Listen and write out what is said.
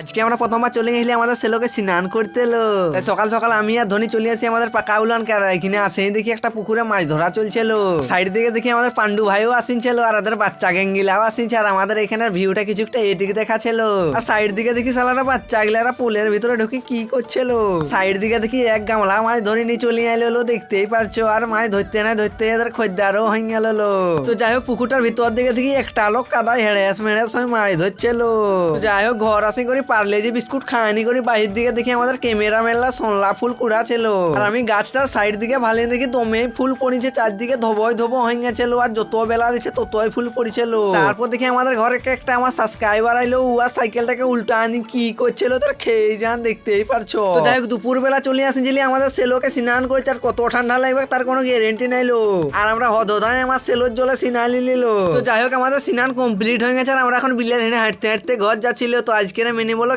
আজকে আমরা প্রথমবার চলে গেছিলি আমাদের সেলোকে স্নান করতে এলো। সকাল সকাল আমি আর ধনী চলে আসি আমাদের পাকা উলান এখানে আসে দেখি একটা পুকুরে মাছ ধরা চলছিল সাইড দিকে দেখি আমাদের পান্ডু ভাইও আসিনছিল আর ওদের বাচ্চা গেঙ্গিলাও আসিনছে আর আমাদের এখানে ভিউটা কিছু একটা এদিকে দেখাচ্ছিল আর সাইড দিকে দেখি সালারা বাচ্চা গিলারা পুলের ভিতরে ঢুকে কি করছিল সাইড দিকে দেখি এক গামলা মাছ ধরে নিয়ে চলে এলো দেখতেই পারছ। আর মাছ ধরতে না ধরতে এদের খদ্দারও হয়ে গেল তো যাই হোক, পুকুরটার ভিতর দিকে দেখি একটা লোক কাদা হেড়েস মেড়েস হয়ে মাছ ধরছিল যাই হোক, ঘর আসি করে পারলে যে বিস্কুট খায়নি করে বাহির দিকে দেখি আমাদের ক্যামেরা মেলা সোনলা ফুল কুড়া ছিল আর আমি গাছটার সাইড দিকে ভালো দেখি দমে ফুল পড়েছে, চারদিকে ধবই ধব হয়ে গেছিল আর যত বেলা দিচ্ছে ততই ফুল পড়েছিল। তারপর দেখি আমাদের ঘরে একটা আমার সাবস্ক্রাইবার আইলো উয়া সাইকেলটাকে উল্টা আনি, কি করছিল তার খেয়ে যান, দেখতেই পারছ। তো যাই হোক দুপুর বেলা চলে আসেছিলি আমাদের সেলোকে স্নান করে, তার কত ঠান্ডা লাগবে তার কোনো গ্যারেন্টি নাইলো আর আমরা হদধায় আমার সেলোর জলে সিনালি নিল তো যাই হোক, আমাদের স্নান কমপ্লিট হয়ে গেছে আর আমরা এখন বিলের হাঁটতে হাঁটতে ঘর যাচ্ছিল। তো আজকের মিনি বলো